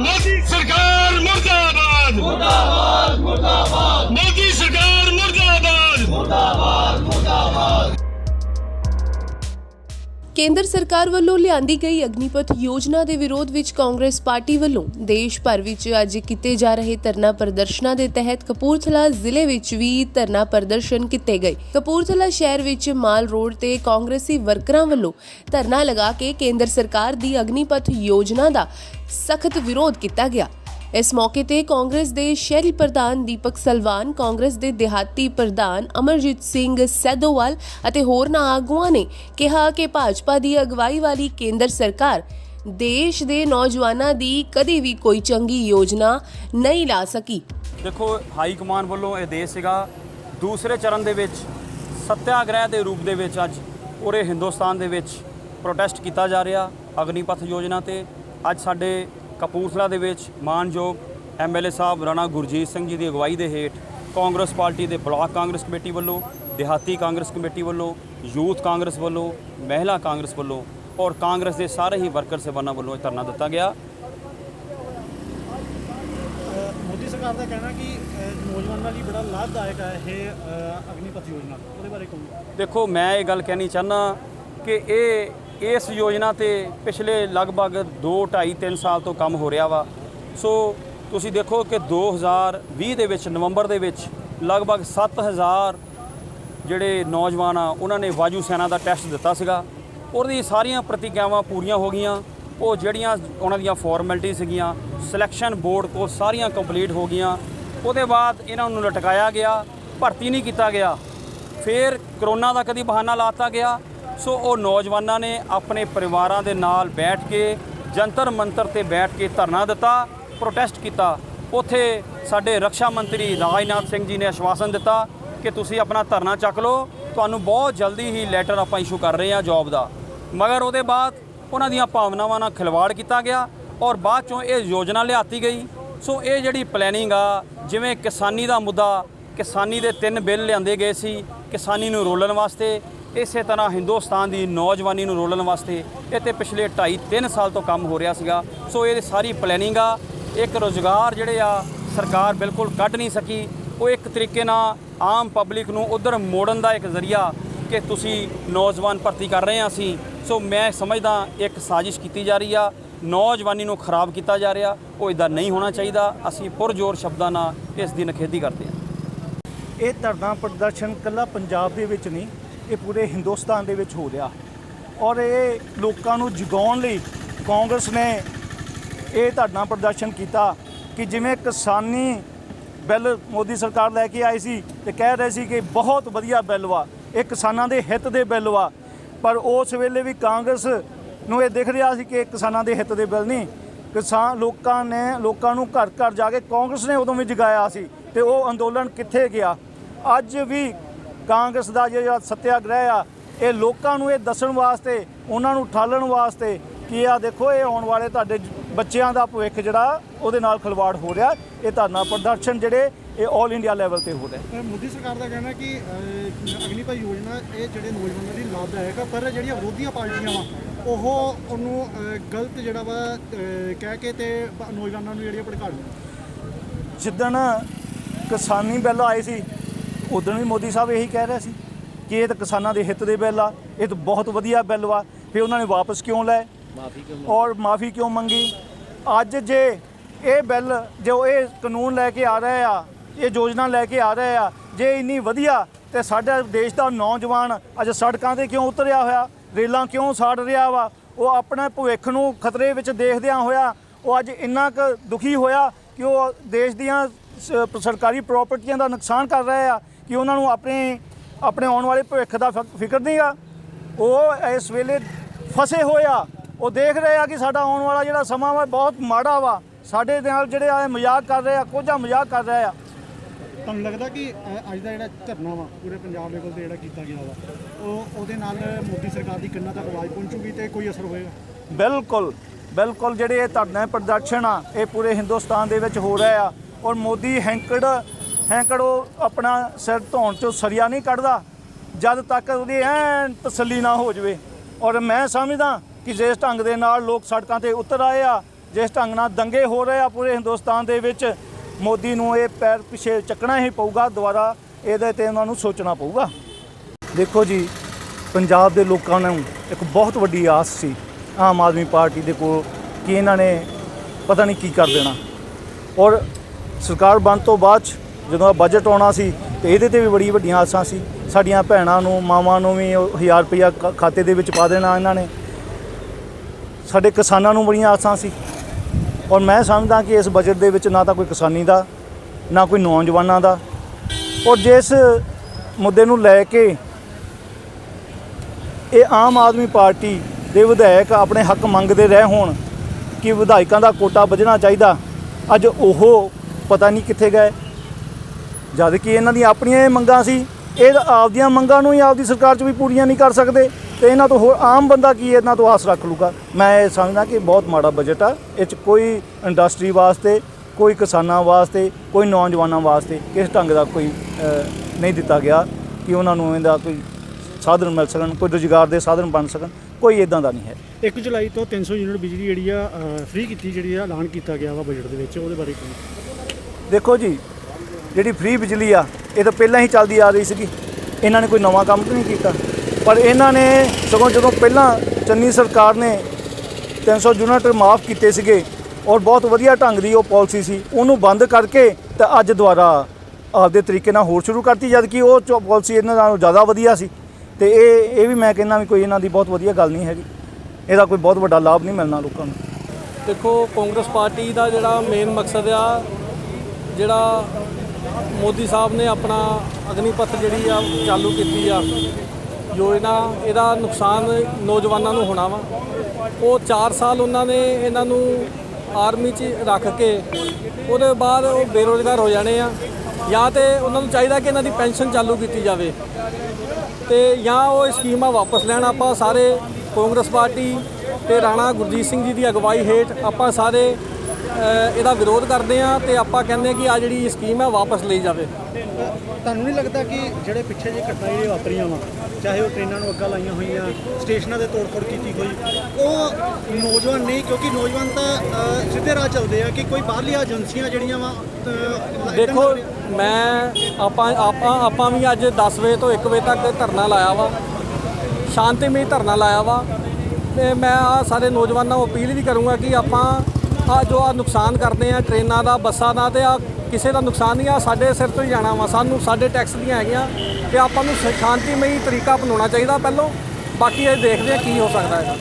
ਮੋਦੀ ਸਰਕਾਰ ਮੁਰਦਾਬਾਦ। ਮੁਰਦਾਬਾਦ ਮੁਰਦਾਬਾਦ। ਮੋਦੀ ਕੇਂਦਰ ਸਰਕਾਰ ਵੱਲੋਂ ਲਿਆਂਦੀ ਗਈ ਅਗਨੀਪਥ ਯੋਜਨਾ ਦੇ ਵਿਰੋਧ ਵਿੱਚ ਕਾਂਗਰਸ ਪਾਰਟੀ ਵੱਲੋਂ ਦੇਸ਼ ਭਰ ਵਿੱਚ ਅੱਜ ਕੀਤੇ ਜਾ ਰਹੇ ਧਰਨਾ ਪ੍ਰਦਰਸ਼ਨਾਂ ਦੇ ਤਹਿਤ ਕਪੂਰਥਲਾ ਜ਼ਿਲ੍ਹੇ ਵਿੱਚ ਵੀ ਧਰਨਾ ਪ੍ਰਦਰਸ਼ਨ ਕੀਤੇ ਗਏ। ਕਪੂਰਥਲਾ ਸ਼ਹਿਰ ਵਿੱਚ ਮਾਲ ਰੋਡ ਤੇ ਕਾਂਗਰਸੀ ਵਰਕਰਾਂ ਵੱਲੋਂ ਧਰਨਾ ਲਗਾ ਕੇ ਕੇਂਦਰ ਸਰਕਾਰ ਦੀ ਅਗਨੀਪਥ ਯੋਜਨਾ ਦਾ ਸਖਤ ਵਿਰੋਧ ਕੀਤਾ ਗਿਆ। ਇਸ ਮੌਕੇ ਤੇ ਕਾਂਗਰਸ ਦੇ ਸ਼ਹਿਰੀ ਪ੍ਰਧਾਨ ਦੀਪਕ ਸਲਵਾਨ, ਕਾਂਗਰਸ ਦੇ ਦਿਹਾਤੀ ਪ੍ਰਧਾਨ ਅਮਰਜੀਤ ਸਿੰਘ ਸੈਦੋਵਾਲ ਅਤੇ ਹੋਰਨਾਂ ਆਗੂਆਂ ਨੇ ਕਿਹਾ ਕਿ ਭਾਜਪਾ ਦੀ ਅਗਵਾਈ ਵਾਲੀ ਕੇਂਦਰ ਸਰਕਾਰ ਦੇਸ਼ ਦੇ ਨੌਜਵਾਨਾਂ ਦੀ ਕਦੇ ਵੀ ਕੋਈ ਚੰਗੀ ਯੋਜਨਾ ਨਹੀਂ ਲਾ ਸਕੀ। ਦੇਖੋ, ਹਾਈ ਕਮਾਨ ਵੱਲੋਂ ਇਹ ਦੇਸ਼ ਸੀਗਾ। ਦੂਸਰੇ ਚਰਨ ਦੇ ਵਿੱਚ, ਸੱਤਿਆਗ੍ਰਹਿ ਦੇ ਰੂਪ ਦੇ ਵਿੱਚ ਅੱਜ ਪੂਰੇ ਹਿੰਦੁਸਤਾਨ ਦੇ ਵਿੱਚ ਪ੍ਰੋਟੈਸਟ ਕੀਤਾ ਜਾ ਰਿਹਾ ਅਗਨੀਪਥ ਯੋਜਨਾ ਤੇ। ਅੱਜ ਸਾਡੇ ਕਪੂਰਥਲਾ ਦੇ ਵਿੱਚ ਮਾਨਯੋਗ ਐਮਐਲਏ ਸਾਹਿਬ ਰਾਣਾ ਗੁਰਜੀਤ ਸਿੰਘ ਜੀ ਦੀ ਅਗਵਾਈ ਦੇ ਹੇਠ ਕਾਂਗਰਸ ਪਾਰਟੀ ਦੇ ਬਲਾਕ ਕਾਂਗਰਸ ਕਮੇਟੀ ਵੱਲੋਂ ਦਿਹਾਤੀ ਕਾਂਗਰਸ ਕਮੇਟੀ ਵੱਲੋਂ ਯੂਥ ਕਾਂਗਰਸ ਵੱਲੋਂ ਮਹਿਲਾ ਕਾਂਗਰਸ ਵੱਲੋਂ ਔਰ ਕਾਂਗਰਸ ਦੇ ਸਾਰੇ ਹੀ ਵਰਕਰ ਸੇਵਾਨਾਂ ਵੱਲੋਂ ਇਹ ਧਰਨਾ ਦਿੱਤਾ ਗਿਆ। ਮੋਦੀ ਸਰਕਾਰ ਦਾ ਕਹਿਣਾ ਕਿ ਨੌਜਵਾਨਾਂ ਲਈ ਬੜਾ ਲਾਭਦਾਇਕ ਹੈ ਇਹ ਅਗਨੀਪਥ ਯੋਜਨਾ। ਉਹਦੇ ਬਾਰੇ ਕਹੋ। ਦੇਖੋ ਮੈਂ ਇਹ ਗੱਲ ਕਹਿਣੀ ਚਾਹਨਾ ਕਿ ਇਹ ਇਸ ਯੋਜਨਾ ਤੇ ਪਿਛਲੇ ਲਗਭਗ 2 2.5 3 ਸਾਲ ਤੋਂ ਕੰਮ ਹੋ ਰਿਹਾ ਵਾ। ਸੋ ਤੁਸੀਂ ਦੇਖੋ ਕਿ 2020 ਦੇ ਵਿੱਚ, ਨਵੰਬਰ ਦੇ ਵਿੱਚ ਲਗਭਗ 7000 ਜਿਹੜੇ ਨੌਜਵਾਨ ਆ, ਉਹਨਾਂ ਨੇ ਵਾਯੂ ਸੈਨਾ ਦਾ ਟੈਸਟ ਦਿੱਤਾ ਸੀਗਾ। ਉਹਦੀ ਸਾਰੀਆਂ ਪ੍ਰਤੀਕਿਆਵਾਂ ਪੂਰੀਆਂ ਹੋ ਗਈਆਂ। ਉਹ ਜਿਹੜੀਆਂ ਉਹਨਾਂ ਦੀਆਂ ਫਾਰਮੈਲਿਟੀ ਸੀਗੀਆਂ ਸਿਲੈਕਸ਼ਨ ਬੋਰਡ ਕੋਲ ਸਾਰੀਆਂ ਕੰਪਲੀਟ ਹੋ ਗਈਆਂ। ਉਹਦੇ ਬਾਅਦ ਇਹਨਾਂ ਨੂੰ ਲਟਕਾਇਆ ਗਿਆ, ਭਰਤੀ ਨਹੀਂ ਕੀਤਾ ਗਿਆ। ਫਿਰ ਕਰੋਨਾ ਦਾ ਕਦੀ ਬਹਾਨਾ ਲਾਤਾ ਗਿਆ। ਸੋ ਉਹ ਨੌਜਵਾਨਾਂ ਨੇ ਆਪਣੇ ਪਰਿਵਾਰਾਂ ਦੇ ਨਾਲ ਬੈਠ ਕੇ ਜੰਤਰ ਮੰਤਰ ਤੇ ਬੈਠ ਕੇ ਧਰਨਾ ਦਿੱਤਾ ਪ੍ਰੋਟੈਸਟ ਕੀਤਾ। ਉੱਥੇ ਸਾਡੇ ਰੱਖਿਆ ਮੰਤਰੀ ਰਾਜਨਾਥ ਸਿੰਘ ਜੀ ਨੇ ਆਸ਼ਵਾਸਨ ਦਿੱਤਾ ਕਿ ਤੁਸੀਂ ਆਪਣਾ ਧਰਨਾ ਚੱਕ ਲਓ, ਤੁਹਾਨੂੰ ਬਹੁਤ ਜਲਦੀ ਹੀ ਲੈਟਰ ਆਪਾਂ ਇਸ਼ੂ ਕਰ ਰਹੇ ਹਾਂ ਜੌਬ ਦਾ। ਮਗਰ ਉਹਦੇ ਬਾਅਦ ਉਹਨਾਂ ਦੀਆਂ ਭਾਵਨਾਵਾਂ ਨਾਲ ਖਿਲਵਾੜ ਕੀਤਾ ਗਿਆ ਔਰ ਬਾਅਦ ਚੋਂ ਇਹ ਯੋਜਨਾ ਲਿਆਤੀ ਗਈ। ਸੋ ਇਹ ਜਿਹੜੀ ਪਲੈਨਿੰਗ ਆ, ਜਿਵੇਂ ਕਿਸਾਨੀ ਦਾ ਮੁੱਦਾ, ਕਿਸਾਨੀ ਦੇ ਤਿੰਨ ਬਿੱਲ ਲਿਆਂਦੇ ਗਏ ਸੀ, ਕਿਸਾਨੀ ਨੂੰ ਰੋਲਣ ਵਾਸਤੇ ਇਸੇ ਤਰ੍ਹਾਂ ਹਿੰਦੁਸਤਾਨ ਦੀ ਨੌਜਵਾਨੀ ਨੂੰ ਰੋਲਣ ਵਾਸਤੇ ਇਹ ਤੇ ਪਿਛਲੇ 2.5 3 ਸਾਲ ਤੋਂ ਕੰਮ ਹੋ ਰਿਹਾ ਸੀਗਾ। ਸੋ ਇਹ ਸਾਰੀ ਪਲੈਨਿੰਗ ਆ, ਇੱਕ ਰੋਜ਼ਗਾਰ ਜਿਹੜੇ ਆ, ਸਰਕਾਰ ਬਿਲਕੁਲ ਕੱਢ ਨਹੀਂ ਸਕੀ। ਉਹ ਇੱਕ ਤਰੀਕੇ ਨਾਲ ਆਮ ਪਬਲਿਕ ਨੂੰ ਉਧਰ ਮੋੜਨ ਦਾ ਇੱਕ ਜ਼ਰੀਆ ਕਿ ਤੁਸੀਂ ਨੌਜਵਾਨ ਭਰਤੀ ਕਰ ਰਹੇ ਆ ਅਸੀਂ। ਸੋ ਮੈਂ ਸਮਝਦਾ ਇੱਕ ਸਾਜ਼ਿਸ਼ ਕੀਤੀ ਜਾ ਰਹੀ ਆ, ਨੌਜਵਾਨੀ ਨੂੰ ਖਰਾਬ ਕੀਤਾ ਜਾ ਰਿਹਾ, ਉਹ ਇਦਾਂ ਨਹੀਂ ਹੋਣਾ ਚਾਹੀਦਾ। ਅਸੀਂ ਪੁਰਜ਼ੋਰ ਸ਼ਬਦਾਂ ਨਾਲ ਇਸ ਦੀ ਨਖੇਦੀ ਕਰਦੇ ਹਾਂ ਇਹ ਧਰਨਾ ਪ੍ਰਦਰਸ਼ਨ ਕੱਲਾ ਪੰਜਾਬ ਦੇ ਵਿੱਚ ਨਹੀਂ ਇਹ ਪੂਰੇ ਹਿੰਦੁਸਤਾਨ ਦੇ ਵਿੱਚ ਹੋ ਰਿਹਾ। ਔਰ ਇਹ ਲੋਕਾਂ ਨੂੰ ਜਗਾਉਣ ਲਈ ਕਾਂਗਰਸ ਨੇ ਇਹ ਧਰਨਾ ਪ੍ਰਦਰਸ਼ਨ ਕੀਤਾ ਕਿ ਜਿਵੇਂ ਕਿਸਾਨੀ ਬਿੱਲ ਮੋਦੀ ਸਰਕਾਰ ਲੈ ਕੇ ਆਈ ਸੀ ਤੇ ਕਹਿ ਰਹੇ ਸੀ ਕਿ ਬਹੁਤ ਵਧੀਆ ਬਿੱਲ ਵਾ, ਇਹ ਕਿਸਾਨਾਂ ਦੇ ਹਿੱਤ ਦੇ ਬਿੱਲ ਵਾ। ਪਰ ਉਸ ਵੇਲੇ ਵੀ ਕਾਂਗਰਸ ਨੂੰ ਇਹ ਦਿਖ ਰਿਹਾ ਸੀ ਕਿ ਕਿਸਾਨਾਂ ਦੇ ਹਿੱਤ ਦੇ ਬਿੱਲ ਨਹੀਂ। ਕਿਸਾਨ ਲੋਕਾਂ ਨੇ, ਲੋਕਾਂ ਨੂੰ ਘਰ ਘਰ ਜਾ ਕੇ ਕਾਂਗਰਸ ਨੇ ਉਦੋਂ ਵੀ ਜਗਾਇਆ ਸੀ ਤੇ ਉਹ ਅੰਦੋਲਨ ਕਿੱਥੇ ਗਿਆ? ਅੱਜ ਵੀ ਕਾਂਗਰਸ ਦਾ ਜਿਹੜਾ ਸੱਤਿਆਗ੍ਰਹਿ ਆ ਇਹ ਲੋਕਾਂ ਨੂੰ ਇਹ ਦੱਸਣ ਵਾਸਤੇ ਉਹਨਾਂ ਨੂੰ ਠਾਲਣ ਵਾਸਤੇ ਕਿ ਆ ਦੇਖੋ ਇਹ ਆਉਣ ਵਾਲੇ ਤੁਹਾਡੇ ਬੱਚਿਆਂ ਦਾ ਭਵਿੱਖ ਜਿਹੜਾ ਉਹਦੇ ਨਾਲ ਖਿਲਵਾੜ ਹੋ ਰਿਹਾ ਇਹ ਧਰਨਾ ਪ੍ਰਦਰਸ਼ਨ ਜਿਹੜੇ ਇਹ 올 ਇੰਡੀਆ ਲੈਵਲ ਤੇ ਹੋ ਰਿਹਾ। ਮੋਦੀ ਸਰਕਾਰ ਦਾ ਕਹਿਣਾ ਕਿ ਅ, ਅਗਨੀਪਥ ਯੋਜਨਾ ਇਹ ਜਿਹੜੇ ਨੌਜਵਾਨਾਂ ਦੀ ਲਾਭਦਾਇਕ ਆ ਪਰ ਜਿਹੜੀਆਂ ਵਿਰੋਧੀਆਂ ਪਾਰਟੀਆਂ ਵਾ ਉਹ ਉਹਨੂੰ ਗਲਤ ਜਿਹੜਾ ਵਾ ਕਹਿ ਕੇ ਤੇ ਨੌਜਵਾਨਾਂ ਨੂੰ ਜਿਹੜੀਆਂ ਭੜਕਾ ਜਿੱਦਣ ਕਿਸਾਨੀ ਬਿੱਲ ਆਏ ਸੀ ਉਦੋਂ ਵੀ ਮੋਦੀ ਸਾਹਿਬ ਇਹੀ ਕਹਿ ਰਹੇ ਸੀ ਕਿ ਇਹ ਤਾਂ ਕਿਸਾਨਾਂ ਦੇ ਹਿੱਤ ਦੇ ਬਿੱਲ ਆ ਇਹ ਤਾਂ ਬਹੁਤ ਵਧੀਆ ਬਿੱਲ ਵਾ ਫਿਰ ਉਹਨਾਂ ਨੇ ਵਾਪਸ ਕਿਉਂ ਲਏ? ਮਾਫੀ ਕਿਉਂ ਔਰ ਮਾਫੀ ਕਿਉਂ ਮੰਗੀ? ਅੱਜ ਜੇ ਇਹ ਬਿੱਲ ਜੋ ਇਹ ਕਾਨੂੰਨ ਲੈ ਕੇ ਆ ਰਹੇ ਆ ਇਹ ਯੋਜਨਾ ਲੈ ਕੇ ਆ ਰਹੇ ਆ ਜੇ ਇੰਨੀ ਵਧੀਆ ਤੇ ਸਾਡੇ ਦੇਸ਼ ਦਾ ਨੌਜਵਾਨ ਅੱਜ ਸੜਕਾਂ ਤੇ ਕਿਉਂ ਉਤਰਿਆ ਹੋਇਆ ਰੇਲਾਂ ਕਿਉਂ ਸਾੜ ਰਿਹਾ ਵਾ ਉਹ ਆਪਣੇ ਭਵਿੱਖ ਨੂੰ ਖਤਰੇ ਵਿੱਚ ਦੇਖਦਿਆਂ ਹੋਇਆ ਉਹ ਅੱਜ ਇੰਨਾ ਕੁ ਦੁਖੀ ਹੋਇਆ ਕਿ ਉਹ ਦੇਸ਼ ਦੀਆਂ ਸਰਕਾਰੀ ਪ੍ਰਾਪਰਟੀਆਂ ਦਾ ਨੁਕਸਾਨ ਕਰ ਰਹੇ ਆ ਕਿ ਉਹਨਾਂ ਨੂੰ ਆਪਣੇ ਆਪਣੇ ਆਉਣ ਵਾਲੇ ਭਵਿੱਖ ਦਾ ਫਿਕ- ਫਿਕਰ ਨਹੀਂਗਾ। ਉਹ ਇਸ ਵੇਲੇ ਫਸੇ ਹੋਏ ਆ। ਉਹ ਦੇਖ ਰਹੇ ਆ ਕਿ ਸਾਡਾ ਆਉਣ ਵਾਲਾ ਜਿਹੜਾ ਸਮਾਂ ਵਾ ਬਹੁਤ ਮਾੜਾ ਵਾ। ਸਾਡੇ ਨਾਲ ਜਿਹੜੇ ਆ ਮਜ਼ਾਕ ਕਰ ਰਹੇ ਆ ਕੋਝਾ ਮਜ਼ਾਕ ਕਰ ਰਹੇ ਆ। ਤੁਹਾਨੂੰ ਲੱਗਦਾ ਕਿ ਅੱਜ ਦਾ ਜਿਹੜਾ ਧਰਨਾ ਵਾ ਪੂਰੇ ਪੰਜਾਬ ਲੈਵਲ ਤੇ ਜਿਹੜਾ ਕੀਤਾ ਗਿਆ ਵਾ ਉਹ ਉਹਦੇ ਨਾਲ ਮੋਦੀ ਸਰਕਾਰ ਦੀ ਕਿੰਨਾ ਤੱਕ ਆਵਾਜ਼ ਪਹੁੰਚੂਗੀ ਤੇ ਕੋਈ ਅਸਰ ਹੋਏਗਾ? ਬਿਲਕੁਲ ਬਿਲਕੁਲ ਜਿਹੜੇ ਇਹ ਧਰਨੇ ਪ੍ਰਦਰਸ਼ਨ ਆ ਇਹ ਪੂਰੇ ਹਿੰਦੁਸਤਾਨ ਦੇ ਵਿੱਚ ਹੋ ਰਹੇ ਆ। ਔਰ ਮੋਦੀ ਹੈਂਕੜ ਹੈਂਕੜ ਉਹ ਆਪਣਾ ਸਿਰ ਧੌਣ ਚੋਂ ਸਰੀਆ ਨਹੀਂ ਕੱਢਦਾ, ਜਦ ਤੱਕ ਉਹਦੀ ਐਨ ਤਸੱਲੀ ਨਾ ਹੋ ਜਵੇ। ਔਰ ਮੈਂ ਸਮਝਦਾ ਕਿ ਜਿਸ ਢੰਗ ਦੇ ਨਾਲ ਲੋਕ ਸੜਕਾਂ ਤੇ ਉਤਰ ਆਏ ਆ, ਜਿਸ ਢੰਗ ਨਾਲ ਦੰਗੇ ਹੋ ਰਹੇ ਆ ਪੂਰੇ ਹਿੰਦੁਸਤਾਨ ਦੇ ਵਿੱਚ, ਮੋਦੀ ਨੂੰ ਇਹ ਪੈਰ ਪਿੱਛੇ ਚੱਕਣਾ ਹੀ ਪਊਗਾ, ਦੁਬਾਰਾ ਇਹਦੇ ਤੇ ਉਹਨਾਂ ਨੂੰ ਸੋਚਣਾ ਪਊਗਾ। ਦੇਖੋ ਜੀ, ਪੰਜਾਬ ਦੇ ਲੋਕਾਂ ਨੂੰ ਇੱਕ ਬਹੁਤ ਵੱਡੀ ਆਸ ਸੀ, ਆਮ ਆਦਮੀ ਪਾਰਟੀ ਦੇ ਕੋਲ, ਕਿ ਇਹਨਾਂ ਨੇ ਪਤਾ ਨਹੀਂ ਕੀ ਕਰ ਦੇਣਾ। ਔਰ ਸਰਕਾਰ ਬਣ ਤੋਂ ਬਾਅਦ 'ਚ ਜਦੋਂ ਬਜਟ ਆਉਣਾ ਸੀ, ਤੇ ਇਹਦੇ ਤੇ ਵੀ ਬੜੀ ਵੱਡੀਆਂ ਆਸਾਂ ਸੀ। ਸਾਡੀਆਂ ਭੈਣਾਂ ਨੂੰ, ਮਾਵਾਂ ਨੂੰ ਵੀ 1000 ਰੁਪਇਆ ਖ- ਖਾਤੇ ਦੇ ਵਿੱਚ ਪਾ ਦੇਣਾ ਇਹਨਾਂ ਨੇ। ਸਾਡੇ ਕਿਸਾਨਾਂ ਨੂੰ ਬੜੀਆਂ ਆਸਾਂ ਸੀ। ਔਰ ਮੈਂ ਸਮਝਦਾ ਕਿ ਇਸ ਬਜਟ ਦੇ ਵਿੱਚ ਨਾ ਤਾਂ ਕੋਈ ਕਿਸਾਨੀ ਦਾ, ਨਾ ਕੋਈ ਨੌਜਵਾਨਾਂ ਦਾ। ਔਰ ਜਿਸ ਮੁੱਦੇ ਨੂੰ ਲੈ ਕੇ ਇਹ ਆਮ ਆਦਮੀ ਪਾਰਟੀ ਦੇ ਵਿਧਾਇਕ ਆਪਣੇ ਹੱਕ ਮੰਗਦੇ ਰਹੇ ਹੋਣ ਕਿ ਵਿਧਾਇਕਾਂ ਦਾ ਕੋਟਾ ਵੱਜਣਾ ਚਾਹੀਦਾ, ਅੱਜ ਉਹ ਪਤਾ ਨਹੀਂ ਕਿੱਥੇ ਗਏ। ਜਦ ਕਿ ਇਹਨਾਂ ਦੀਆਂ ਆਪਣੀਆਂ ਇਹ ਮੰਗਾਂ ਸੀ ਇਹ ਆਪਦੀਆਂ ਮੰਗਾਂ ਨੂੰ ਹੀ ਆਪਦੀ ਸਰਕਾਰ 'ਚ ਵੀ ਪੂਰੀਆਂ ਨਹੀਂ ਕਰ ਸਕਦੇ ਤੇ ਇਹਨਾਂ ਤੋਂ ਹੋਰ ਆਮ ਬੰਦਾ ਕੀ ਇਹਨਾਂ ਤੋਂ ਆਸ ਰੱਖ ਲੂਗਾ? ਮੈਂ ਇਹ ਸਮਝਦਾ ਕਿ ਬਹੁਤ ਮਾੜਾ ਬਜਟ ਆ ਇਹ 'ਚ ਕੋਈ ਇੰਡਸਟਰੀ ਵਾਸਤੇ ਕੋਈ ਕਿਸਾਨਾਂ ਵਾਸਤੇ ਕੋਈ ਨੌਜਵਾਨਾਂ ਵਾਸਤੇ ਕਿਸ ਢੰਗ ਦਾ ਕੋਈ ਨਹੀਂ ਦਿੱਤਾ ਗਿਆ ਕਿ ਉਹਨਾਂ ਨੂੰ ਇਹਦਾ ਕੋਈ ਸਾਧਨ ਮਿਲ ਸਕਣ ਕੋਈ ਰੁਜ਼ਗਾਰ ਦੇ ਸਾਧਨ ਬਣ ਸਕਣ ਕੋਈ ਇਦਾਂ ਦਾ ਨਹੀਂ ਹੈ। 1 ਜੁਲਾਈ ਤੋਂ 300 ਯੂਨਿਟ ਬਿਜਲੀ ਜਿਹੜੀ ਆ ਫ੍ਰੀ ਕੀਤੀ ਜਿਹੜੀ ਆ ਐਲਾਨ ਕੀਤਾ ਗਿਆ ਵਾ ਬਜਟ ਦੇ ਵਿੱਚ ਉਹਦੇ ਬਾਰੇ ਕੀ? ਦੇਖੋ ਜੀ ਜਿਹੜੀ ਫ੍ਰੀ ਬਿਜਲੀ ਆ, ਇਹ ਤਾਂ ਪਹਿਲਾਂ ਹੀ ਚੱਲਦੀ ਆ ਰਹੀ ਸੀਗੀ। ਇਹਨਾਂ ਨੇ ਕੋਈ ਨਵਾਂ ਕੰਮ ਤਾਂ ਨਹੀਂ ਕੀਤਾ। ਪਰ ਇਹਨਾਂ ਨੇ ਸਗੋਂ ਜਦੋਂ ਪਹਿਲਾਂ ਚੰਨੀ ਸਰਕਾਰ ਨੇ 300 ਯੂਨਿਟ ਮਾਫ ਕੀਤੇ ਸੀਗੇ, ਔਰ ਬਹੁਤ ਵਧੀਆ ਢੰਗ ਦੀ ਉਹ ਪਾਲਿਸੀ ਸੀ, ਉਹਨੂੰ ਬੰਦ ਕਰਕੇ ਤਾਂ ਅੱਜ ਦੁਬਾਰਾ ਆਪਦੇ ਤਰੀਕੇ ਨਾਲ ਹੋਰ ਸ਼ੁਰੂ ਕਰਤੀ ਜਦ ਕਿ ਉਹ ਪਾਲਿਸੀ ਇਹਨਾਂ ਨਾਲੋਂ ਜ਼ਿਆਦਾ ਵਧੀਆ ਸੀ। ਤੇ ਇਹ ਇਹ ਵੀ ਮੈਂ ਕਹਿੰਦਾ ਵੀ ਕੋਈ ਇਹਨਾਂ ਦੀ ਬਹੁਤ ਵਧੀਆ ਗੱਲ ਨਹੀਂ ਹੈਗੀ। ਇਹਦਾ ਕੋਈ ਬਹੁਤ ਵੱਡਾ ਲਾਭ ਨਹੀਂ ਮਿਲਣਾ ਲੋਕਾਂ ਨੂੰ। ਦੇਖੋ, ਕਾਂਗਰਸ ਪਾਰਟੀ ਦਾ ਜਿਹੜਾ ਮੇਨ ਮਕਸਦ ਆ, ਜਿਹੜਾ ਮੋਦੀ ਸਾਹਿਬ ਨੇ ਆਪਣਾ ਅਗਨੀਪਥ ਜਿਹੜੀ ਆ ਚਾਲੂ ਕੀਤੀ ਆ। ਯੋਜਨਾ ਇਹਦਾ ਨੁਕਸਾਨ ਨੌਜਵਾਨਾਂ ਨੂੰ ਹੋਣਾ ਵਾ। ਉਹ 4 ਸਾਲ ਉਹਨਾਂ ਨੇ ਇਹਨਾਂ ਨੂੰ ਆਰਮੀ 'ਚ ਰੱਖ ਕੇ ਉਹਦੇ ਬਾਅਦ ਉਹ ਬੇਰੋਜ਼ਗਾਰ ਹੋ ਜਾਣੇ ਆ। ਜਾਂ ਤੇ ਉਹਨਾਂ ਨੂੰ ਚਾਹੀਦਾ ਕਿ ਇਹਨਾਂ ਦੀ ਪੈਨਸ਼ਨ ਚਾਲੂ ਕੀਤੀ ਜਾਵੇ। ਤੇ ਜਾਂ ਉਹ ਸਕੀਮਾਂ ਵਾਪਸ ਲੈਣ ਆਪਾਂ ਸਾਰੇ ਕਾਂਗਰਸ ਪਾਰਟੀ ਤੇ ਰਾਣਾ ਗੁਰਜੀਤ ਸਿੰਘ ਜੀ ਦੀ ਅਗਵਾਈ ਹੇਠ ਆਪਾਂ ਸਾਰੇ ਇਹਦਾ ਵਿਰੋਧ ਕਰਦੇ ਆ ਤੇ ਆਪਾਂ ਕਹਿੰਦੇ ਆ ਕਿ ਆ ਜਿਹੜੀ ਸਕੀਮ ਹੈ ਵਾਪਸ ਲਈ ਜਾਵੇ। ਤੁਹਾਨੂੰ ਨਹੀਂ ਲੱਗਦਾ ਕਿ ਜਿਹੜੇ ਪਿੱਛੇ ਜੇ ਘਟਨਾ ਜਿਹੜੀਆਂ ਵਾਪਰੀਆਂ ਵਾ ਚਾਹੇ ਉਹ ਟ੍ਰੇਨਾਂ ਨੂੰ ਅੱਗਾ ਲਾਈਆਂ ਹੋਈਆਂ ਸਟੇਸ਼ਨਾਂ ਦੇ ਤੋੜ-ਫੋੜ ਕੀਤੀ ਹੋਈ ਉਹ ਨੌਜਵਾਨ ਨਹੀਂ ਕਿਉਂਕਿ ਨੌਜਵਾਨ ਤਾਂ ਸਿੱਧੇ ਰਾਹ ਚੱਲਦੇ ਆ ਕਿ ਕੋਈ ਬਾਹਰਲੀਆਂ ਏਜੰਸੀਆਂ ਜਿਹੜੀਆਂ ਵਾ ਦੇਖੋ ਮੈਂ ਆਪਾਂ ਆਪਾਂ ਆਪਾਂ ਵੀ ਅੱਜ 10 ਵਜੇ ਤੋਂ 1 ਵਜੇ ਤੱਕ ਧਰਨਾ ਲਾਇਆ ਵਾ। ਸ਼ਾਂਤੀਮਈ ਧਰਨਾ ਲਾਇਆ ਵਾ। ਤੇ ਮੈਂ ਆ ਸਾਰੇ ਨੌਜਵਾਨਾਂ ਨੂੰ ਅਪੀਲ ਵੀ ਕਰੂੰਗਾ ਕਿ ਆਪਾਂ ਆ ਜੋ ਆ ਨੁਕਸਾਨ ਕਰਦੇ ਆ, ਟ੍ਰੇਨਾਂ ਦਾ, ਬੱਸਾਂ ਦਾ ਤੇ ਆ ਕਿਸੇ ਦਾ ਨੁਕਸਾਨ ਨਹੀਂ ਆ, ਸਾਡੇ ਸਿਰ ਤੋਂ ਹੀ ਜਾਣਾ ਵਾ। ਸਾਨੂੰ ਸਾਡੇ ਟੈਕਸ ਦੀਆਂ ਹੈਗੀਆਂ ਤੇ ਆਪਾਂ ਨੂੰ ਸ਼ਾਂਤੀਮਈ ਤਰੀਕਾ ਅਪਣਾਉਣਾ ਚਾਹੀਦਾ ਪਹਿਲੋਂ। ਬਾਕੀ ਇਹ ਦੇਖਦੇ ਆ ਕੀ ਹੋ ਸਕਦਾ ਹੈ